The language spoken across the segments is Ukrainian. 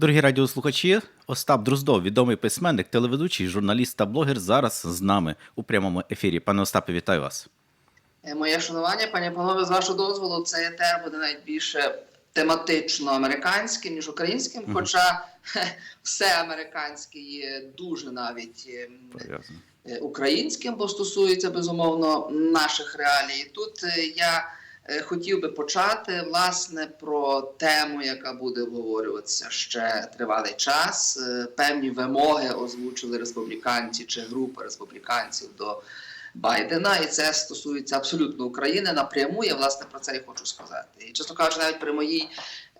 Дорогі радіослухачі, Остап Друздов, відомий письменник, телеведучий, журналіст та блогер, зараз з нами у прямому ефірі. Пане Остапе, вітаю вас. Е, Моє шанування, пані панове, з вашого дозволу, цей етер буде навіть більше тематично американським, ніж українським. Мгм. Хоча хе, все американське є дуже навіть ем, Пов'язано. е, українським, бо стосується безумовно наших реалій. Тут е, я е, хотів би почати власне про тему, яка буде обговорюватися ще тривалий час. Е, Певні вимоги озвучили республіканці чи група республіканців до Байдена, і це стосується абсолютно України напряму. Я власне про це і хочу сказати. І чесно кажучи, навіть при моїй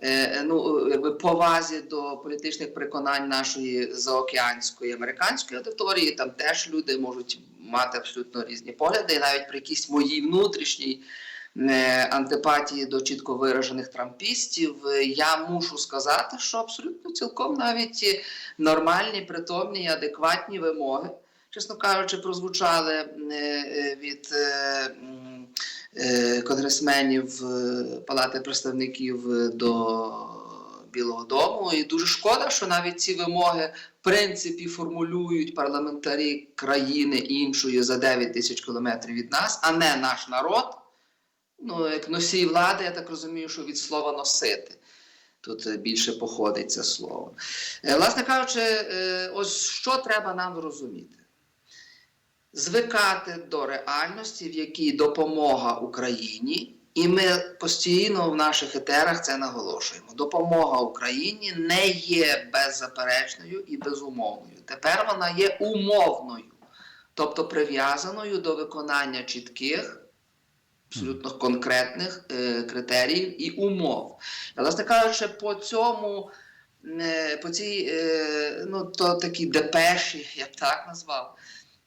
е, ну якби повазі до політичних переконань нашої заокеанської американської аудиторії, там теж люди можуть мати абсолютно різні погляди, і навіть при якійсь моїй внутрішній. Е, Антипатії до чітко виражених трампістів, е, я мушу сказати, що абсолютно цілком навіть нормальні, притомні, адекватні вимоги чесно кажучи, прозвучали е, від конгресменів Палати представників до Білого Дому. І дуже шкода, що навіть ці вимоги в принципі формулюють парламентарі країни іншої за 9 тисяч кілометрів від нас, а не наш народ. Ну, як носій влади, я так розумію, що від слова носити. Тут е, більше походить це слово. Е, Власне кажучи, е, ось що треба нам розуміти звикати до реальності, в якій допомога Україні, і ми постійно в наших етерах це наголошуємо. Допомога Україні не є беззаперечною і безумовною. Тепер вона є умовною, тобто прив'язаною до виконання чітких. Абсолютно конкретних е, критеріїв і умов. Власне кажучи, по цьому, е, по цій, е, ну, то такі депеші, я б так назвав,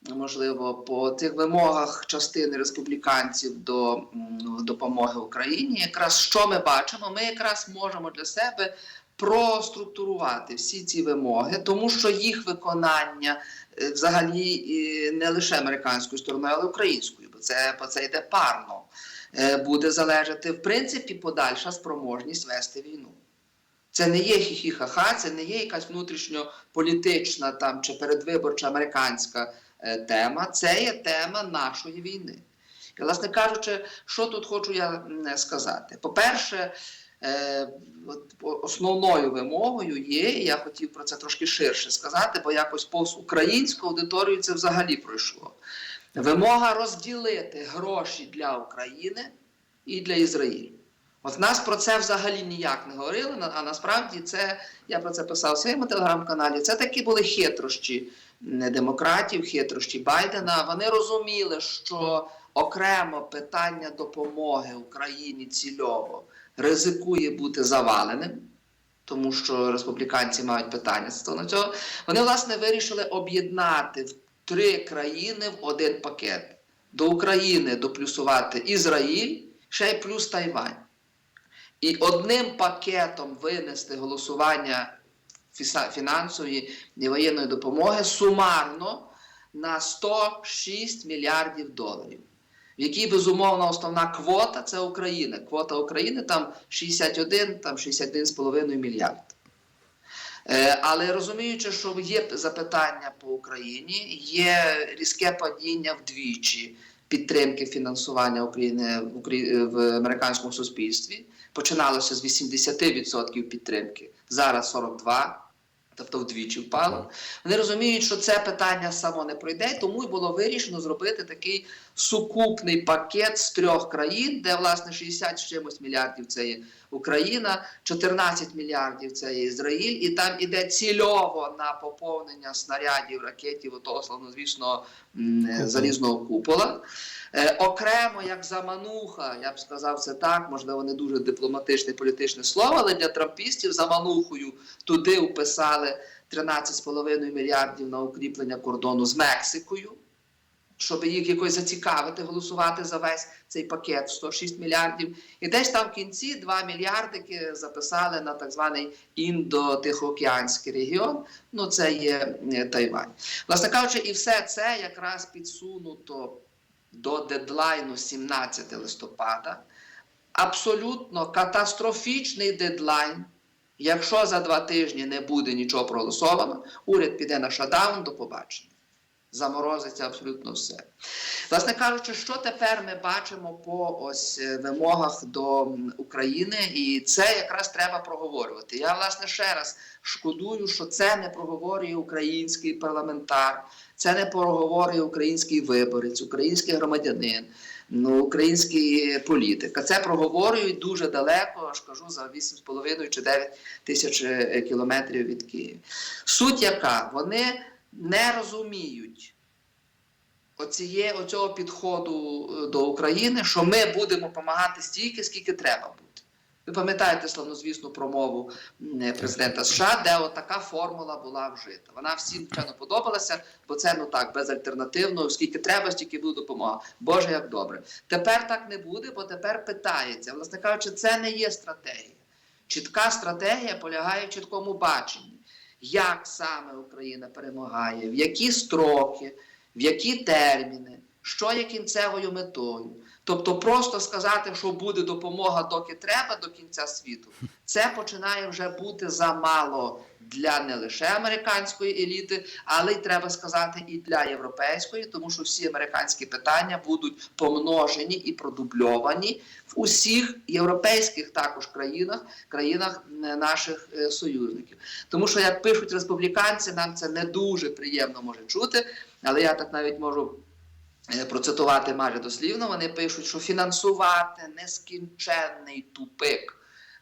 можливо, по тих вимогах частини республіканців до допомоги Україні, якраз що ми бачимо, ми якраз можемо для себе проструктурувати всі ці вимоги, тому що їх виконання е, взагалі не лише американською стороною, але й українською, це, це йде парно. Е, Буде залежати в принципі подальша спроможність вести війну. Це не є хі-хі-ха-ха, це не є якась внутрішньополітична там чи передвиборча американська е, тема, це є тема нашої війни. І, власне кажучи, що тут хочу я сказати? По-перше, е, основною вимогою є, і я хотів про це трошки ширше сказати, бо якось повз українську аудиторію це взагалі пройшло. Вимога розділити гроші для України і для Ізраїлю. От нас про це взагалі ніяк не говорили, а насправді це я про це писав у своєму телеграм-каналі. Це такі були хитрощі демократів, хитрощі Байдена. Вони розуміли, що окремо питання допомоги Україні цільово ризикує бути заваленим, тому що республіканці мають питання стосовно цього. Вони власне вирішили об'єднати в три країни в один пакет. До України доплюсувати Ізраїль, ще й плюс Тайвань. І одним пакетом винести голосування фінансової і воєнної допомоги сумарно на 106 мільярдів доларів. В якій безумовно основна квота це Україна. Квота України там 61, там 61,5 мільярд. Е, Але розуміючи, що є запитання по Україні, є різке падіння вдвічі підтримки фінансування України в, в американському суспільстві. Починалося з 80% підтримки, зараз 42%, тобто вдвічі впало. Вони розуміють, що це питання само не пройде, тому й було вирішено зробити такий сукупний пакет з трьох країн, де власне 60 з чимось мільярдів це є Україна, 14 мільярдів це є Ізраїль, і там іде цільово на поповнення снарядів, ракетів, отого славнозвісного залізного купола. Е, окремо, як замануха, я б сказав це так, можливо, не дуже дипломатичне політичне слово, але для трампістів заманухою туди вписали 13,5 мільярдів на укріплення кордону з Мексикою, щоб їх якось зацікавити, голосувати за весь цей пакет 106 мільярдів. І десь там в кінці 2 мільярдики записали на так званий індо-тихоокеанський регіон. Ну, це є е, Тайвань. Власне кажучи, і все це якраз підсунуто до дедлайну 17 листопада. Абсолютно катастрофічний дедлайн Якщо за два тижні не буде нічого проголосовано, уряд піде на шатдаун до побачення. Заморозиться абсолютно все. Власне кажучи, що тепер ми бачимо по ось е, вимогах до України, і це якраз треба проговорювати. Я власне ще раз шкодую, що це не проговорює український парламентар, це не проговорює український виборець, український громадянин, ну, український політик. А це проговорюють дуже далеко, аж кажу за 8,5 чи 9 тисяч е, кілометрів від Києва. Суть яка? Вони не розуміють оціє, оцього підходу е, до України, що ми будемо допомагати стільки, скільки треба бути. Ви пам'ятаєте славнозвісну промову е, президента США, де отака формула була вжита. Вона всім певно подобалася, бо це ну так безальтернативно, скільки треба, стільки буде допомога. Боже, як добре. Тепер так не буде, бо тепер питається. Власне кажучи, це не є стратегія. Чітка стратегія полягає в чіткому баченні, як саме Україна перемагає, в які строки, в які терміни, що є кінцевою метою. Тобто просто сказати, що буде допомога, доки треба до кінця світу, це починає вже бути замало для не лише американської еліти, але й треба сказати і для європейської, тому що всі американські питання будуть помножені і продубльовані в усіх європейських також країнах, країнах наших е, союзників. Тому що, як пишуть республіканці, нам це не дуже приємно може чути, але я так навіть можу процитувати майже дослівно. Вони пишуть, що фінансувати нескінченний тупик.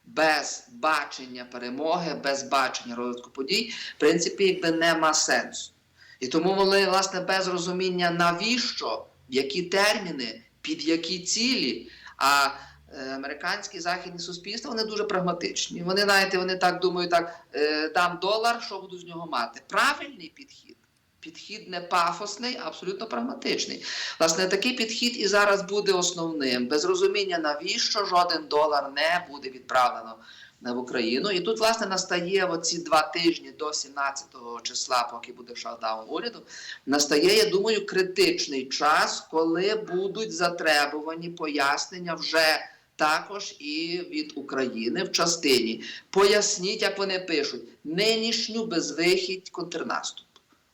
Без бачення перемоги, без бачення розвитку подій, в принципі, якби нема сенсу. І тому вони, власне, без розуміння, навіщо, які терміни, під які цілі. А е, американські західні суспільства вони дуже прагматичні. Вони, знаєте, вони так думають, так е, дам долар, що буду з нього мати. Правильний підхід. Підхід не пафосний, а абсолютно прагматичний. Власне, такий підхід і зараз буде основним. Без розуміння, навіщо жоден долар не буде відправлено в Україну. І тут, власне, настає оці два тижні до 17 числа, поки буде шатдаун уряду, настає, я думаю, критичний час, коли будуть затребувані пояснення вже. Також і від України в частині. Поясніть, як вони пишуть, нинішню безвихідь контрнаступ.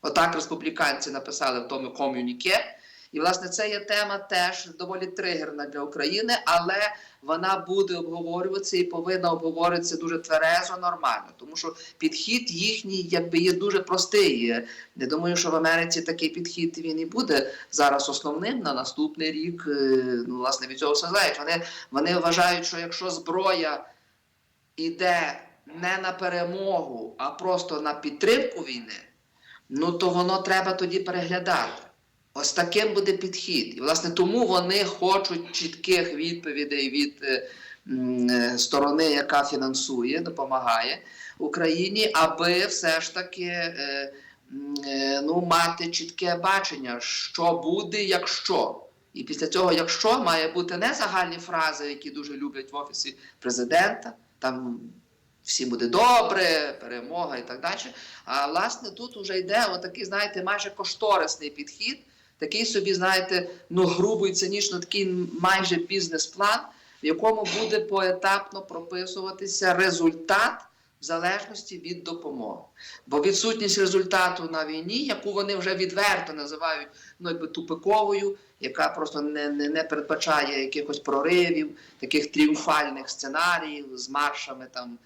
Отак республіканці написали в тому ком'юніке. І, власне, це є тема теж доволі тригерна для України, але вона буде обговорюватися і повинна обговорюватися дуже тверезо, нормально. Тому що підхід їхній якби є дуже простий. Я думаю, що в Америці такий підхід він і буде зараз основним на наступний рік. Е, Ну, власне, від цього все залежить. Вони, вони вважають, що якщо зброя іде не на перемогу, а просто на підтримку війни ну то воно треба тоді переглядати. Ось таким буде підхід. І, власне, тому вони хочуть чітких відповідей від е, е, сторони, яка фінансує, допомагає Україні, аби все ж таки е, ну, мати чітке бачення, що буде, якщо. І після цього, якщо має бути не загальні фрази, які дуже люблять в офісі президента, там всім буде добре, перемога і так далі. А власне тут вже йде отакий, знаєте, майже кошторисний підхід, такий собі, знаєте, ну грубо і цинічно, такий майже бізнес-план, в якому буде поетапно прописуватися результат в залежності від допомоги. Бо відсутність результату на війні, яку вони вже відверто називають ну, якби тупиковою, яка просто не, не, не передбачає якихось проривів, таких тріумфальних сценаріїв з маршами там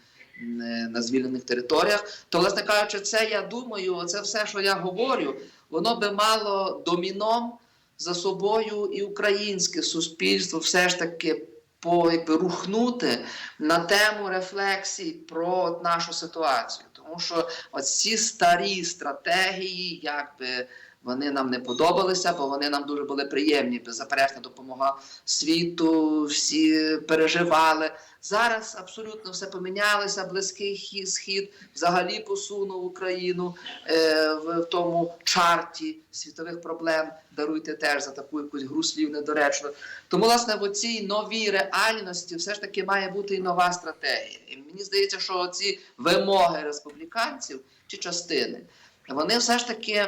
на звільнених територіях, то, власне кажучи, це я думаю, це все, що я говорю, воно би мало доміном за собою і українське суспільство все ж таки по якби рухнути на тему рефлексій про нашу ситуацію. Тому що оці старі стратегії, якби вони нам не подобалися, бо вони нам дуже були приємні. Беззаперечна допомога світу, всі переживали. Зараз абсолютно все помінялося. Близький хі- схід взагалі посунув Україну е, в, тому чарті світових проблем. Даруйте теж за таку якусь гру слів недоречно. Тому, власне, в цій новій реальності все ж таки має бути і нова стратегія. І мені здається, що ці вимоги республіканців чи частини, вони все ж таки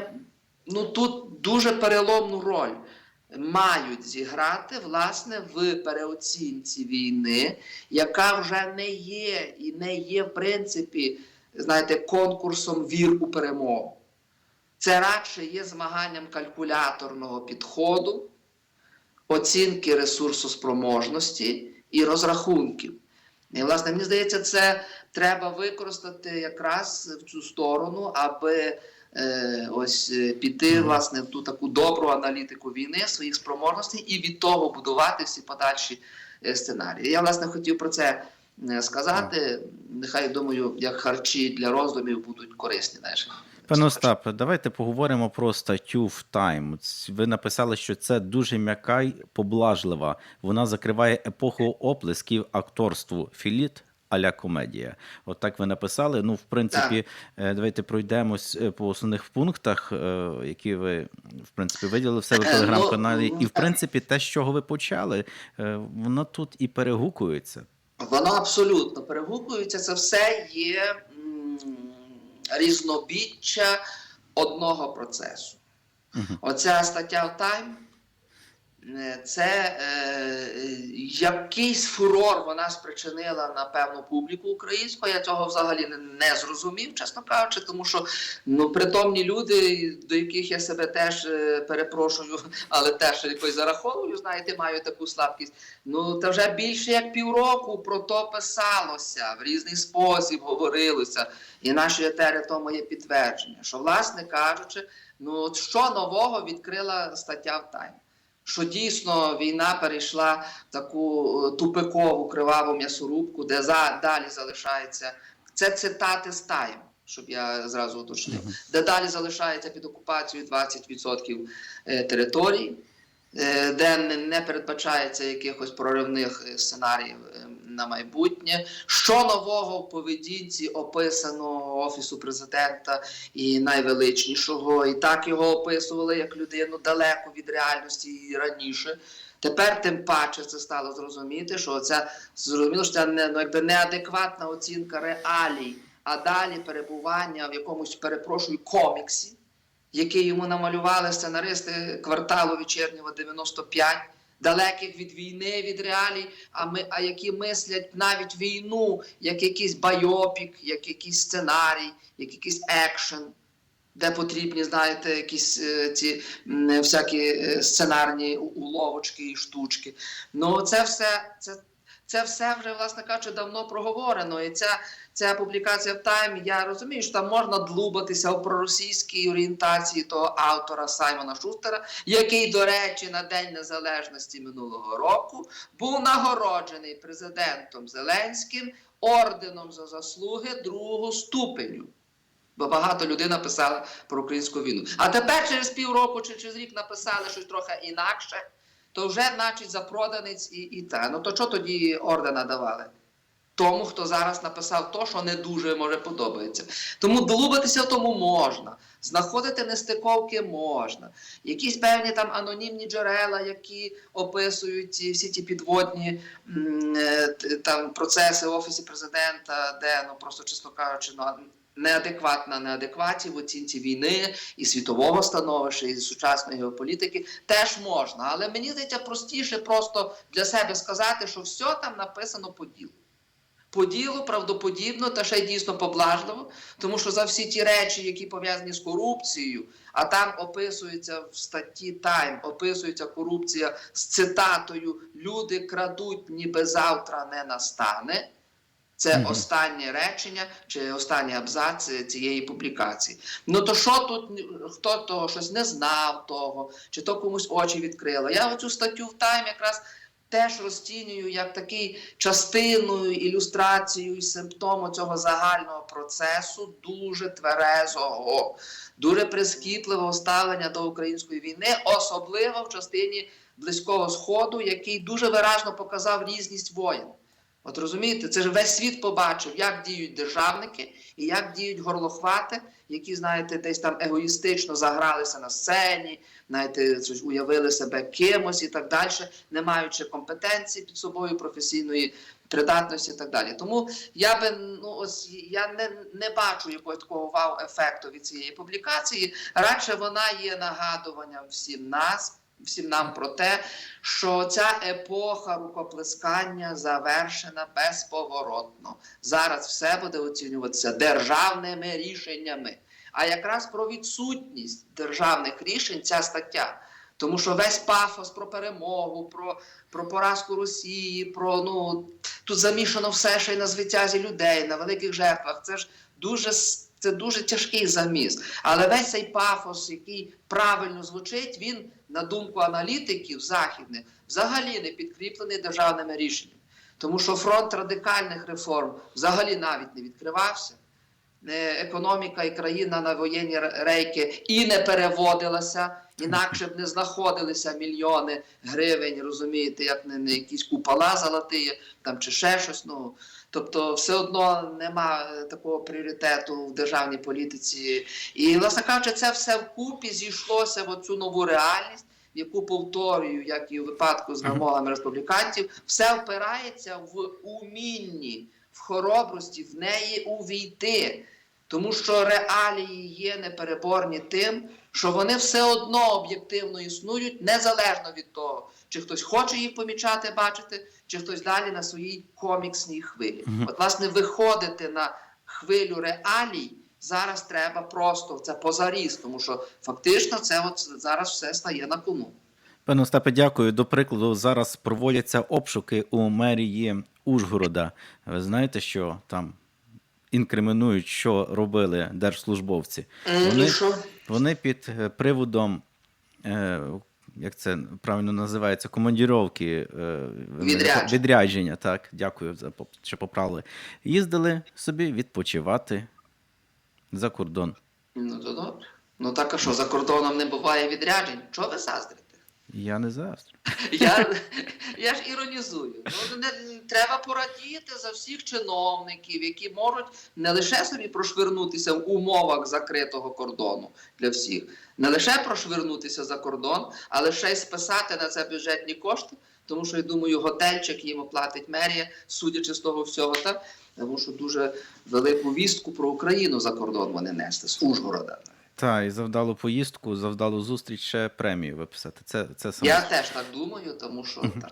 ну тут дуже переломну роль мають зіграти власне в переоцінці війни, яка вже не є і не є, в принципі, знаєте, конкурсом вір у перемогу. Це радше є змаганням калькуляторного підходу, оцінки ресурсоспроможності і розрахунків. І, власне, мені здається, це треба використати якраз в цю сторону, аби ось е, піти власне в ту таку добру аналітику війни, своїх спроможностей і від того будувати всі подальші е, сценарії. Я власне хотів про це е, сказати. Нехай думаю, як харчі для роздумів будуть корисні. Знаєш. Пане Остапе, давайте поговоримо про статтю в Time. Ви написали, що це дуже м'яка й поблажлива. Вона закриває епоху оплесків акторству філіт а-ля комедія. От так ви написали. Ну, в принципі, е, давайте пройдемось е, по основних пунктах, е, які ви в принципі виділили в себе в ну, телеграм-каналі. І в принципі, те, з чого ви почали, воно тут і перегукується. Воно абсолютно перегукується. Це все є різнобіччя одного процесу. Мгм. Оця стаття Time це е, якийсь фурор вона спричинила на певну публіку українську. Я цього взагалі не, не зрозумів, чесно кажучи, тому що ну, притомні люди, до яких я себе теж е, перепрошую, але теж якось зараховую, знаєте, маю таку слабкість. Ну, та вже більше як півроку про то писалося, в різний спосіб говорилося. І наші етери тому є підтвердження, що, власне кажучи, ну що нового відкрила стаття в Тайм? Що дійсно війна перейшла в таку е, тупикову криваву м'ясорубку, де за, далі залишається. Це цитати з Тайм, щоб я зразу уточнив, де далі залишається під окупацією 20% території, територій, е, де не- передбачається якихось проривних е, сценаріїв е, на майбутнє. Що нового в поведінці описаного офісу президента і найвеличнішого, і так його описували як людину далеко від реальності і раніше. Тепер тим паче це стало зрозуміти, що це зрозуміло, що це не ну, якби неадекватна оцінка реалій, а далі перебування в якомусь перепрошую коміксі, який йому намалювали сценаристи кварталу вечірнього 95, далеких від війни, від реалій, а ми, а які мислять навіть війну як якийсь байопік, як якийсь сценарій, як якийсь екшен. Де потрібні, знаєте, якісь е, ці м, всякі е, сценарні уловочки і штучки. Ну, це все, це, це все вже, власне кажучи, давно проговорено. І ця, ця публікація в Тайм, я розумію, що там можна длубатися у проросійській орієнтації того автора Саймона Шустера, який, до речі, на День Незалежності минулого року був нагороджений президентом Зеленським орденом за заслуги другого ступеню. Бо багато людей написали про українську війну. А тепер через півроку чи через рік написали щось трохи інакше, то вже, значить, запроданець і, і те. Ну то що тоді ордена давали? Тому, хто зараз написав то, що не дуже може подобається. Тому долубатися тому можна, знаходити нестиковки можна. Якісь певні там анонімні джерела, які описують ці, всі ті підводні е, там процеси в офісі президента, де ну просто чесно кажучи, ну неадекватна неадекватів в оцінці війни і світового становища, і сучасної геополітики теж можна. Але мені здається простіше просто для себе сказати, що все там написано по ділу. По ділу правдоподібно та ще й дійсно поблажливо, тому що за всі ті речі, які пов'язані з корупцією, а там описується в статті Тайм, описується корупція з цитатою Люди крадуть, ніби завтра не настане. Це Мгм. останнє речення чи останній абзац е, цієї публікації. Ну то що тут хто того щось не знав того, чи то комусь очі відкрило? Я оцю статтю в Тайм якраз теж розцінюю як такий частиною, ілюстрацією і симптому цього загального процесу дуже тверезого, дуже прискіпливого ставлення до української війни, особливо в частині Близького Сходу, який дуже виразно показав різність воєн. От розумієте, це ж весь світ побачив, як діють державники і як діють горлохвати, які, знаєте, десь там егоїстично загралися на сцені, знаєте, уявили себе кимось і так далі, не маючи компетенції під собою, професійної придатності і так далі. Тому я би ну ось я не, не бачу якогось такого вау-ефекту від цієї публікації. Радше вона є нагадуванням всім нас всім нам про те, що ця епоха рукоплескання завершена безповоротно. Зараз все буде оцінюватися державними рішеннями. А якраз про відсутність державних рішень ця стаття. Тому що весь пафос про перемогу, про, про поразку Росії, про ну тут замішано все ще й на звитязі людей, на великих жертвах. Це ж дуже це дуже тяжкий заміс. Але весь цей пафос, який правильно звучить, він, на думку аналітиків західних, взагалі не підкріплений державними рішеннями. Тому що фронт радикальних реформ взагалі навіть не відкривався. Е, Економіка і країна на воєнні рейки і не переводилася, інакше б не знаходилися мільйони гривень, розумієте, як не, не якісь купола золоті, там чи ще щось. Ну тобто, все одно нема е, такого пріоритету в державній політиці. І, власне кажучи, це все вкупі зійшлося в оцю нову реальність, яку повторюю, як і у випадку з вимогами республіканців, все впирається в умінні, в хоробрості, в неї увійти. Тому що реалії є непереборні тим, що вони все одно об'єктивно існують, незалежно від того, чи хтось хоче їх помічати, бачити, чи хтось далі на своїй коміксній хвилі. От, власне, виходити на хвилю реалій зараз треба просто це позаріз, тому що фактично це от зараз все стає на кону. Пане Остапе, дякую. До прикладу, зараз проводяться обшуки у мерії Ужгорода. Ви знаєте, що там інкримінують, що робили держслужбовці. Вони- що? Вони під е, приводом, е, як це правильно називається, командіровки е, Відрядження. відрядження. Так, дякую за що поправили. Їздили собі відпочивати за кордон. Ну то добре. Ну так а що за кордоном не буває відряджень? Чого ви заздрите? Я не заздрю. Я, я ж іронізую. Ну, не, треба порадіти за всіх чиновників, які можуть не лише собі прошвирнутися в умовах закритого кордону для всіх, не лише прошвирнутися за кордон, але ще й списати на це бюджетні кошти. Тому що я думаю, готельчик їм оплатить мерія, судячи з того всього, та тому що дуже велику вістку про Україну за кордон вони несли з Ужгорода. Та, і завдалу поїздку, завдалу зустріч ще премію виписати. Це, це саме. Я теж так думаю, тому що там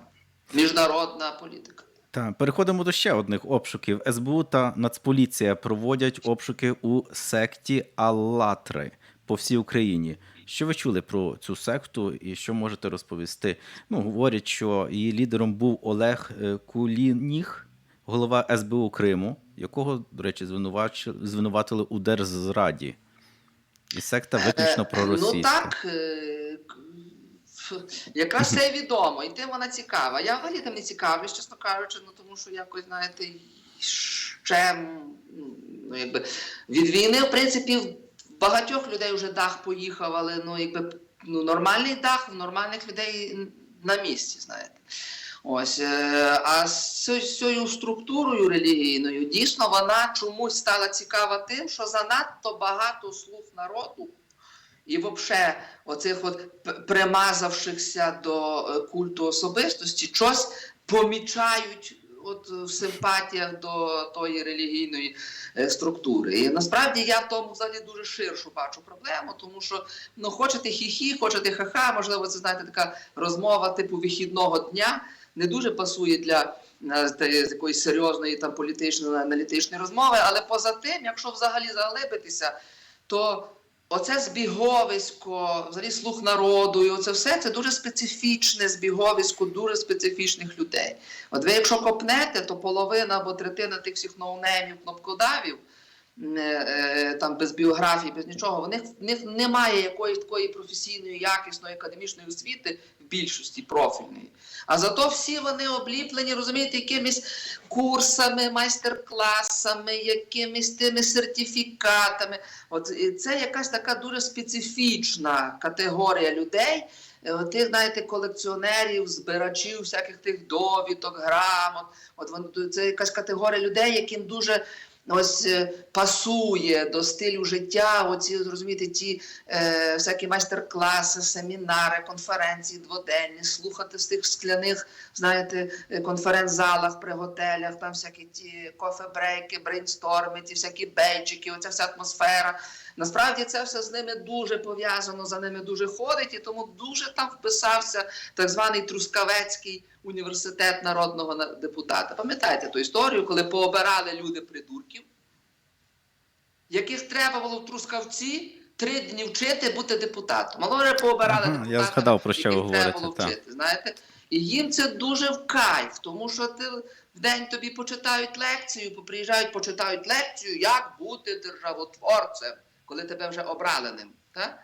міжнародна політика. Так, переходимо до ще одних обшуків. СБУ та Нацполіція проводять обшуки у секті Аллатри по всій Україні. Що ви чули про цю секту і що можете розповісти? Ну, говорять, що її лідером був Олег е, Кулініг, голова СБУ Криму, якого, до речі, звинуватили у держзраді. І секта виключно Е, проросійська. Ну так. е, Якраз це відомо, і тим вона цікава. Я взагалі там не цікавлюсь, чесно кажучи, ну тому що якось, знаєте, ще ну, якби, від війни, в принципі, в багатьох людей вже дах поїхав, але ну, якби, ну, нормальний дах в нормальних людей на місці, знаєте. Ось, е, а з цією- структурою релігійною дійсно вона чомусь стала цікава тим, що занадто багато слуг народу і взагалі оцих от примазавшихся до е, культу особистості, щось помічають от в симпатіях до тої релігійної е, структури. І насправді я в тому взагалі дуже ширшу бачу проблему, тому що ну хочете хі-хі, хочете ха-ха, можливо, це знаєте така розмова типу вихідного дня не дуже пасує для е, якоїсь серйозної там політичної аналітичної розмови. Але поза тим, якщо взагалі заглибитися, то оце збіговисько, взагалі слух народу, і оце все це дуже специфічне збіговисько дуже специфічних людей. От ви, якщо копнете, то половина або третина тих всіх ноунеймів, кнопкодавів. Е, Там без біографії, без нічого, в них, в них немає якоїсь такої професійної, якісної академічної освіти в більшості профільної. А зато всі вони обліплені, розумієте, якимись курсами, майстер-класами, якимись тими сертифікатами. От і це якась така дуже специфічна категорія людей. е, Тих, знаєте, колекціонерів, збирачів, всяких тих довідок, грамот. От вони це якась категорія людей, яким дуже ось е, пасує до стилю життя. Оці зрозуміти ті е, всякі майстер-класи, семінари, конференції дводенні, слухати з тих скляних, знаєте, е, конференц-залах при готелях, там всякі ті кофе-брейки, брейнсторми, ті всякі бейджики, оця вся атмосфера. Насправді це все з ними дуже пов'язано, за ними дуже ходить, і тому дуже там вписався так званий Трускавецький університет народного депутата. Пам'ятаєте ту історію, коли пообирали люди придурків, яких треба було в Трускавці три дні вчити бути депутатом. Але пообирали Ага, я депутата, згадав, про що ви яких треба було вчити. Знаєте? І їм це дуже в кайф, тому що ти в день тобі почитають лекцію, приїжджають, почитають лекцію, як бути державотворцем, коли тебе вже обрали ним. Так?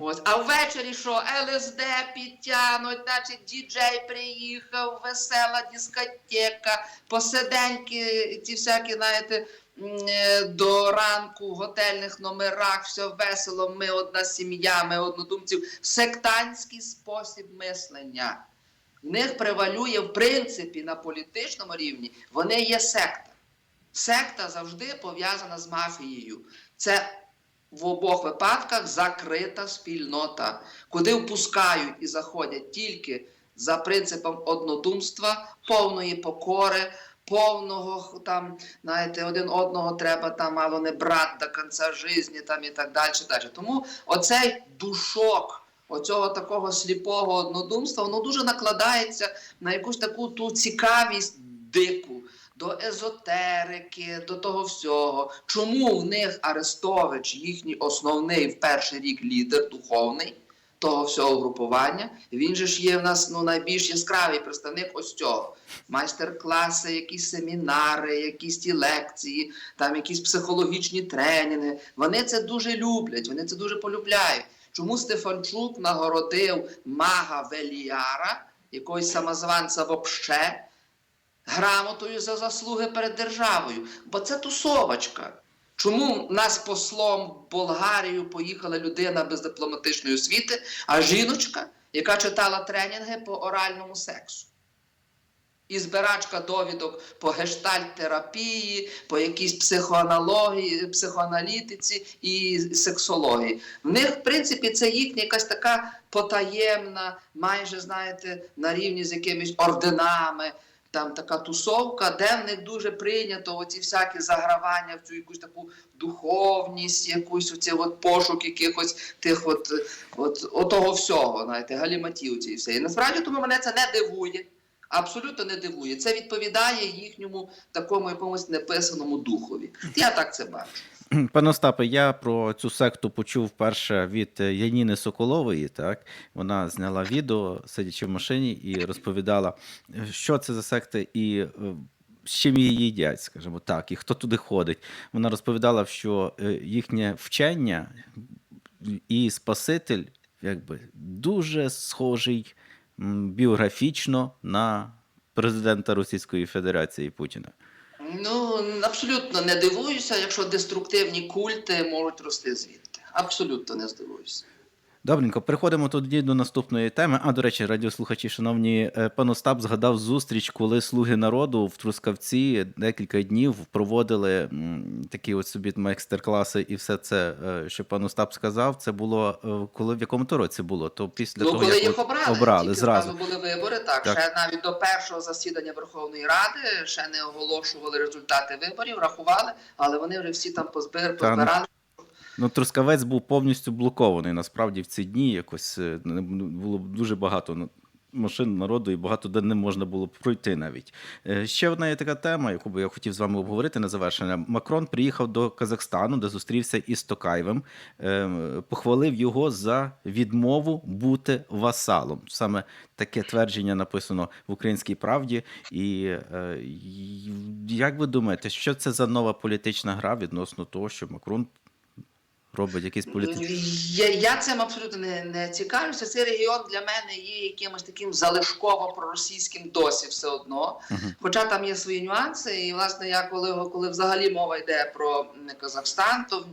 Ось. А ввечері що? ЛСД підтягнуть, значить діджей приїхав, весела дискотека, посиденьки, ті всякі, знаєте, е, до ранку в готельних номерах, все весело, ми одна сім'я, ми однодумців. Сектантський спосіб мислення. В них превалює, в принципі, на політичному рівні, вони є секта. Секта завжди пов'язана з мафією. Це в обох випадках закрита спільнота, куди впускають і заходять тільки за принципом однодумства, повної покори, повного там, знаєте, один одного треба там мало не брат до кінця житті, там і так далі. далі. Тому оцей душок. Оцього такого сліпого однодумства, воно дуже накладається на якусь таку ту цікавість дику до езотерики, до того всього. Чому в них Арестович, їхній основний в перший рік лідер духовний того всього групування? Він же ж є в нас ну, найбільш яскравий представник ось цього. Майстер-класи, якісь семінари, якісь ті лекції, там якісь психологічні тренінги. Вони це дуже люблять, вони це дуже полюбляють. Чому Стефанчук нагородив мага Веліара, якогось самозванця вообще, грамотою за заслуги перед державою? Бо це тусовочка. Чому нас послом в Болгарію поїхала людина без дипломатичної освіти, а жіночка, яка читала тренінги по оральному сексу? І збирачка довідок по гештальт-терапії, по якійсь психоаналогії, психоаналітиці і сексології. В них, в принципі, це їхня якась така потаємна, майже знаєте, на рівні з якимись орденами. Там така тусовка, де в них дуже прийнято оці всякі загравання в цю якусь таку духовність, якусь оці от пошук якихось тих от, от, от того всього, знаєте, галіматів цієї все. І насправді тому мене це не дивує. Абсолютно не дивує. Це відповідає їхньому такому якомусь неписаному духові. Я так це бачу. Пане Остапе, я про цю секту почув вперше від е, Яніни Соколової. Так вона зняла відео, сидячи в машині, і розповідала, е, що це за секта і е, з чим її їдять, скажімо так, і хто туди ходить. Вона розповідала, що їхнє вчення і Спаситель, якби дуже схожий біографічно на президента Російської Федерації Путіна. Ну абсолютно не дивуюся, якщо деструктивні культи можуть рости звідти. Абсолютно не здивуюся. Добренько, переходимо тоді до наступної теми. А до речі, радіослухачі, шановні, е, пан Остап згадав зустріч, коли слуги народу в Трускавці декілька днів проводили такі от собі майстер-класи, і все це, е, що пан Остап сказав, це було е, коли в якому то році було? То після ну, того, коли як їх обрали, обрали тільки зразу. були вибори, так, Так. ще навіть до першого засідання Верховної Ради ще не оголошували результати виборів, рахували, але вони вже всі там ну, позбирали. Ну, Трускавець був повністю блокований. Насправді в ці дні якось е, було дуже багато ну, машин народу і багато де не можна було пройти навіть. Е, Ще одна є така тема, яку би я хотів з вами обговорити на завершення. Макрон приїхав до Казахстану, де зустрівся із Токаєвим, е, похвалив його за відмову бути васалом. Саме таке твердження написано в українській правді. І як ви думаєте, що це за нова політична гра відносно того, що Макрон робить якісь політичні. Я, я цим абсолютно не, не цікавлюся. Цей регіон для мене є якимось таким залишково проросійським досі все одно. Мгм. Хоча там є свої нюанси, і власне я коли, коли взагалі мова йде про Казахстан, то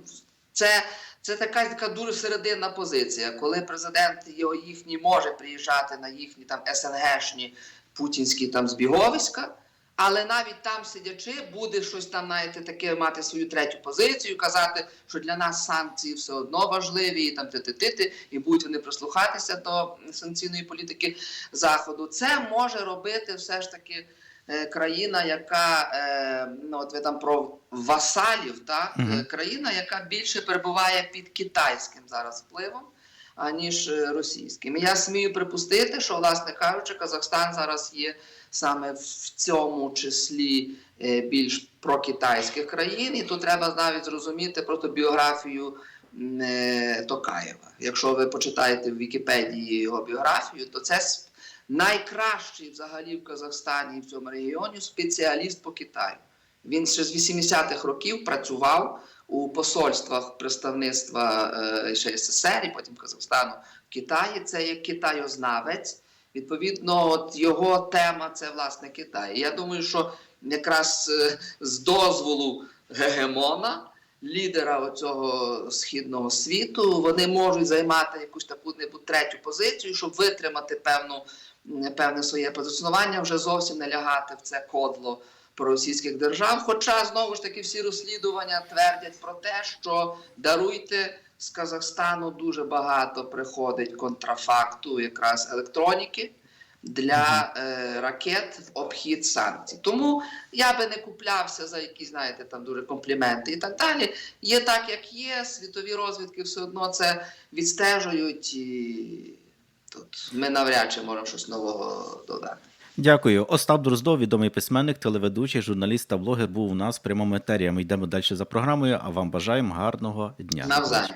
це, це така, така дуже серединна позиція, коли президент його їхній може приїжджати на їхні там СНГшні путінські там збіговиська. Але навіть там сидячи, буде щось там, знаєте, таке мати свою третю позицію, казати, що для нас санкції все одно важливі, і там ти і будуть вони прислухатися до санкційної політики Заходу. Це може робити все ж таки е, країна, яка е, ну от ви там про васалів, так. Е, країна, яка більше перебуває під китайським зараз впливом. Аніж е, російським. Я смію припустити, що, власне кажучи, Казахстан зараз є саме в цьому числі е, більш прокитайських країн, і тут треба навіть зрозуміти просто біографію е, Токаєва. Якщо ви почитаєте в Вікіпедії його біографію, то це найкращий взагалі в Казахстані і в цьому регіоні спеціаліст по Китаю. Він ще з 80-х років працював у посольствах представництва е, ще СССР і потім Казахстану в Китаї. Це є китаєзнавець. Відповідно, от його тема це власне Китай. Я думаю, що якраз е, з дозволу гегемона, лідера цього східного світу, вони можуть займати якусь таку небудь третю позицію, щоб витримати певну, певне своє позиціонування, вже зовсім не лягати в це кодло проросійських держав. Хоча знову ж таки всі розслідування твердять про те, що даруйте з Казахстану дуже багато приходить контрафакту, якраз електроніки. Для е, ракет в обхід санкцій. Тому я би не куплявся за якісь, знаєте, там дуже компліменти і так далі. Є так, як є. Світові розвідки все одно це відстежують, і тут ми навряд чи можемо щось нового додати. Дякую. Остап Дроздов, відомий письменник, телеведучий, журналіст та блогер, був у нас в прямому етері. Ми йдемо далі за програмою. А вам бажаємо гарного дня. Навзаєм.